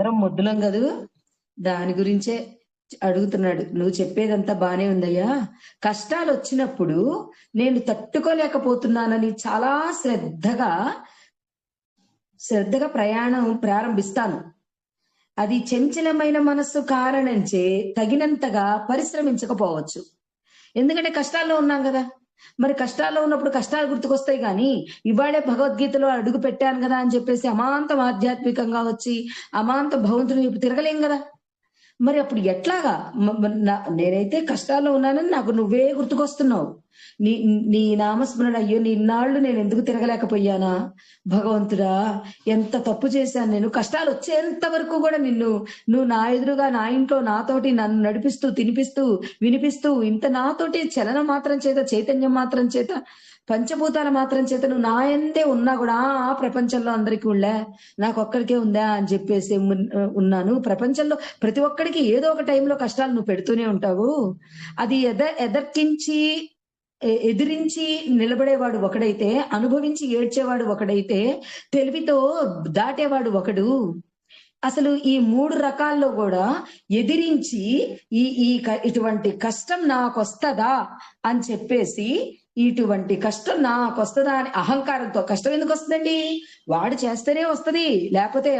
అందరం ముద్దులం కదూ? దాని గురించే అడుగుతున్నాడు. నువ్వు చెప్పేదంతా బానే ఉందయ్యా. కష్టాలు వచ్చినప్పుడు నేను తట్టుకోలేకపోతున్నానని చాలా శ్రద్ధగా శ్రద్ధగా ప్రయాణం ప్రారంభిస్తాను. అది చంచలమైన మనస్సు కారణంచే తగినంతగా పరిశ్రమించకపోవచ్చు. ఎందుకంటే కష్టాల్లో ఉన్నాం కదా. మరి కష్టాల్లో ఉన్నప్పుడు కష్టాలు గుర్తుకొస్తాయి కానీ ఇవాళే భగవద్గీతలో అడుగు పెట్టాను కదా అని చెప్పేసి అమాంతం ఆధ్యాత్మికంగా వచ్చి అమాంతం భగవంతుని వైపు తిరగలేం కదా. మరి అప్పుడు ఎట్లాగా నేనైతే కష్టాల్లో ఉన్నానని నాకు నువ్వే గుర్తుకొస్తున్నావు. నీ నీ నామస్మరణ అయ్యో నిన్నాళ్ళు నేను ఎందుకు తిరగలేకపోయానా? భగవంతుడా ఎంత తప్పు చేశాను నేను. కష్టాలు వచ్చేంత వరకు కూడా నిన్ను నువ్వు నా ఎదురుగా నా ఇంట్లో నాతోటి నన్ను నడిపిస్తూ తినిపిస్తూ వినిపిస్తూ ఇంత నాతోటి చలనం మాత్రం చేత చైతన్యం మాత్రం చేత పంచభూతాల మాత్రం చేత నువ్వు నా ఎందే ఉన్నా కూడా ఆ ప్రపంచంలో అందరికీ ఉండే. నాకు ఒక్కడికే ఉందా అని చెప్పేసి ఉన్నాను. ప్రపంచంలో ప్రతి ఒక్కడికి ఏదో ఒక టైంలో కష్టాలు నువ్వు పెడుతూనే ఉంటావు. అది ఎద ఎదర్కించి ఎదిరించి నిలబడేవాడు ఒకడైతే అనుభవించి ఏడ్చేవాడు ఒకడైతే తెలివితో దాటేవాడు ఒకడు. అసలు ఈ మూడు రకాల్లో కూడా ఎదిరించి ఈ ఈ క- ఇటువంటి కష్టం నాకొస్తదా అని చెప్పేసి ఇటువంటి కష్టం నాకు వస్తుందా అని అహంకారంతో కష్టం ఎందుకు వస్తుందండి? వాడు చేస్తేనే వస్తది. లేకపోతే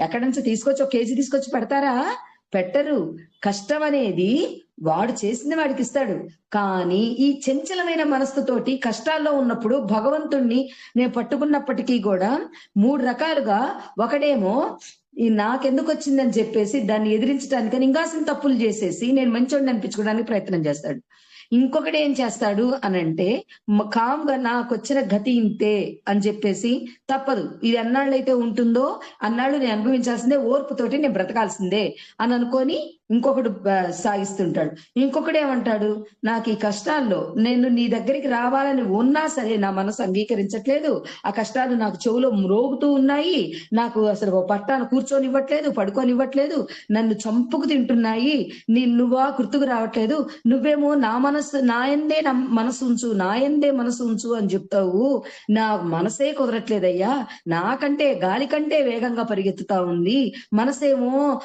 ఎక్కడి నుంచి తీసుకొచ్చి ఒక కేజీ తీసుకొచ్చి పెడతారా? పెట్టరు. కష్టం అనేది వాడు చేసింది వాడికి ఇస్తాడు కానీ ఈ చంచలమైన మనస్సుతోటి కష్టాల్లో ఉన్నప్పుడు భగవంతుణ్ణి నేను పట్టుకున్నప్పటికీ కూడా మూడు రకాలుగా ఒకడేమో ఈ నాకెందుకు వచ్చిందని చెప్పేసి దాన్ని ఎదిరించడానికి ఇంకాసిన తప్పులు చేసేసి నేను మంచోడిని అనిపించుకోవడానికి ప్రయత్నం చేస్తాడు. ఇంకొకటి ఏం చేస్తాడు అని అంటే కామ్గా నాకు వచ్చిన గతి ఇంతే అని చెప్పేసి తప్పదు. ఇది అన్నాళ్ళు అయితే ఉంటుందో అన్నాళ్ళు నేను అనుభవించాల్సిందే ఓర్పుతోటి నేను బ్రతకాల్సిందే అని అనుకొని ఇంకొకడు సాగిస్తుంటాడు. ఇంకొకడు ఏమంటాడు నాకు ఈ కష్టాల్లో నేను నీ దగ్గరికి రావాలని ఉన్నా సరే నా మనసు అంగీకరించట్లేదు. ఆ కష్టాలు నాకు చెవులో మ్రోగుతూ ఉన్నాయి. నాకు అసలు ఓ పట్టాను కూర్చొనివ్వట్లేదు పడుకోనివ్వట్లేదు. నన్ను చంపుకు తింటున్నాయి. నీ నువ్వా గుర్తుకు రావట్లేదు. నువ్వేమో నా మనసు నా ఎందే నా మనసు ఉంచు నా ఎందే మనసు ఉంచు అని చెప్తావు. నా మనసే కుదరట్లేదయ్యా. నాకంటే గాలి కంటే వేగంగా పరిగెత్తుతా ఉంది. మనసేమో